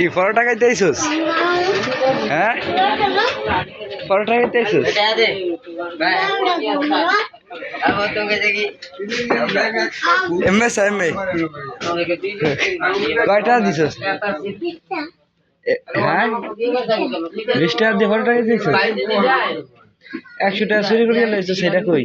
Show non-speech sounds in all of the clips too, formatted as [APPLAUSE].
কি, পরোটা খাইতে আইসুস? হ্যাঁ? পরোটা খাইতে আইসুস? MA MA. কয়টা দিছস? হ্যাঁ? বিশ টাকা দিয়ে পরোটা খাইতে আইসুস? একশো টাকা চুরি করে লাইছো সেটা কই?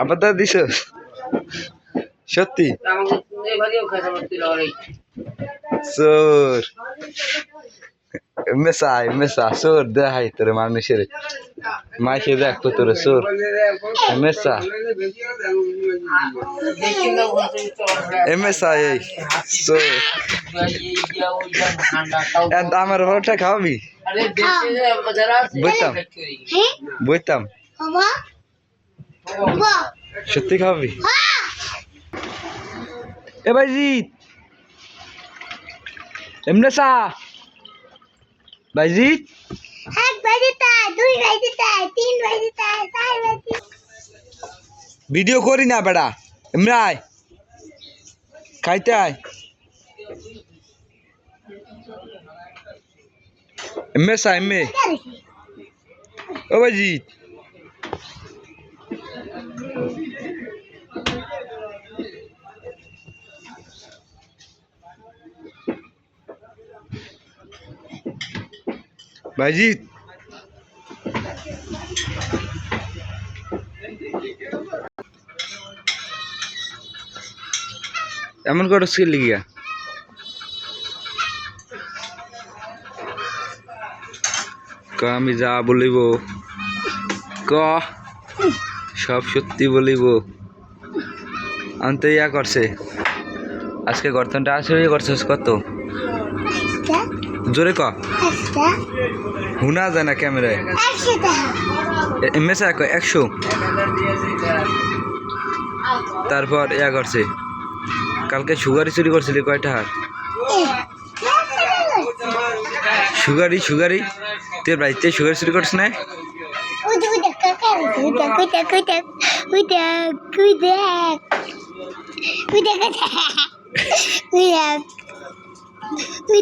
আবার তো দিছস? সত্যি? চোর মেসা মেসা চোর দেখাই তোর মানুষের। মাইকে দেখতো তোর চোর মেসা এমএসআই এই চোর আমার হোটা খাওয়াবি? বইতাম। বইতাম। সত্যি খাওয়াবি? এ ভাই জিৎ। এমনে সা ভাই জিৎ। ভিডিও করি না বেড়া এমরাই খাইতে আয়। এমএস আই এমএ ও ভাই জিৎ। ভাইজিৎ এমন করে স্কিল লিগিয়া ক, আমি যা বলিব, ক, সব সত্যি বলিব। আনতে ইয়া করছে। আজকে গর্তনটা আসলে করছিস কত? জোরে ক। হুনা যায় না ক্যামেরায়। মেসা কয় একশো। তারপর ইয়া করছে। কালকে সুগারি চুরি করছিলি কয়টা হার? সুগারি সুগারি তোর বাড়িতে সুগারি চুরি করছিস না? দেখ।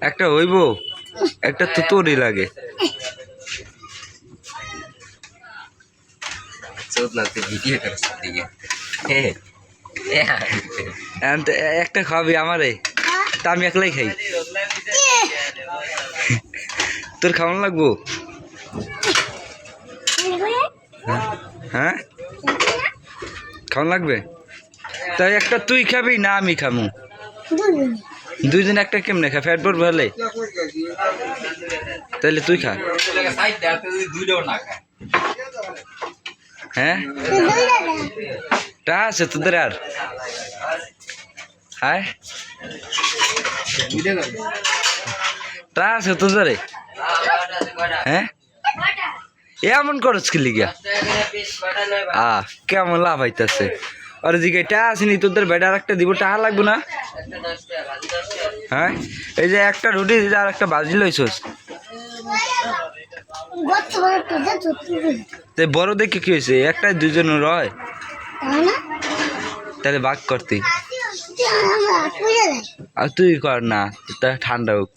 একটা হইব একটা তুতরি লাগে। একটা খাবি আমারে তা আমি একলাই খাই। তোর খাওয়ান লাগবো? হ্যাঁ? খাওয়ান লাগবে? তাই একটা তুই খাবি না আমি খামু। দুইজন একটা কেমনে খা? ফ্যাট বোর্ড ভালে তাহলে তুই খা। হ্যাঁ? টা আছে তোদের আর। হ্যাঁ। টা আছে তোদের হ্যাঁ? এমন করছ কি লিগিয়া আ, কেমন লাভ হইতাছে। আর দিকে টা আসেনি তোদের বেডার একটা দিব টাকা লাগবে না? হ্যাঁ? এই যে একটা রুটি আর একটা বাজি লইছস। বড় দেখে কি হয়েছে? একটা দুজন রয় তাহলে বাক করতি। আর তুই কর না, তা ঠান্ডা হোক।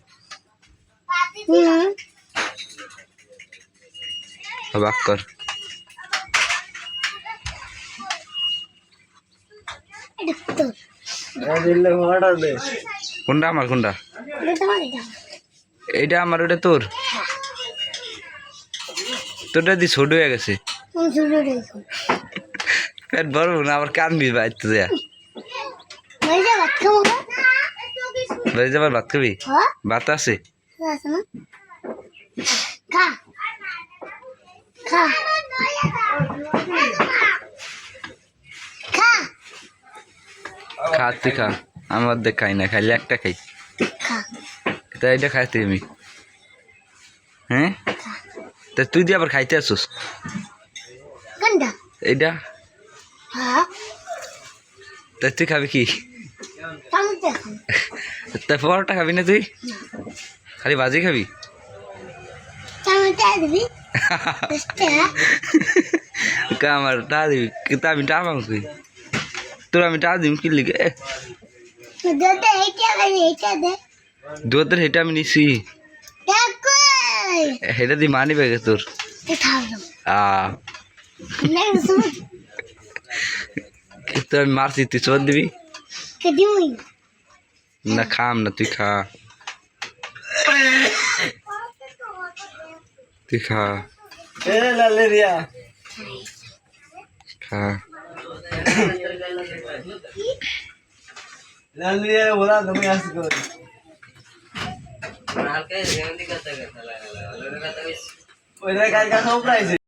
বাক কর। এটা তো কোনটা? আমার কোনটা? এইটা আমার, ওটা তোর? তোরটা দি ছোট হয়ে গেছে। পেট বড় না, আবার কানবি বাইতে যাবার ভাত খাবি? ভাত আছে? খা, তুই খা। আমার দেখ খাই না খাইলে একটা খাই। তা এটা খাইতে আমি। হ্যাঁ? তা তুই দিয়ে আবার খাইতে আসুস? এইটা তা তুই খাবি কি? তা পরোটা খাবি না তুই? খালি ভাজি খাবি? [LAUGHS] আমার টা দিবি আমি টা পাবো তুই তোর আমি টা দিবি কি লিখে দে। দুধের হেটা আমি নিছি। হেটা দিয়ে মানি বেগে তোর। কিন্তু আমি মারছি তুই চোর দিবি? না খাম না তুই খা। তুই খা। খা। ওই কালকে সব প্রাইস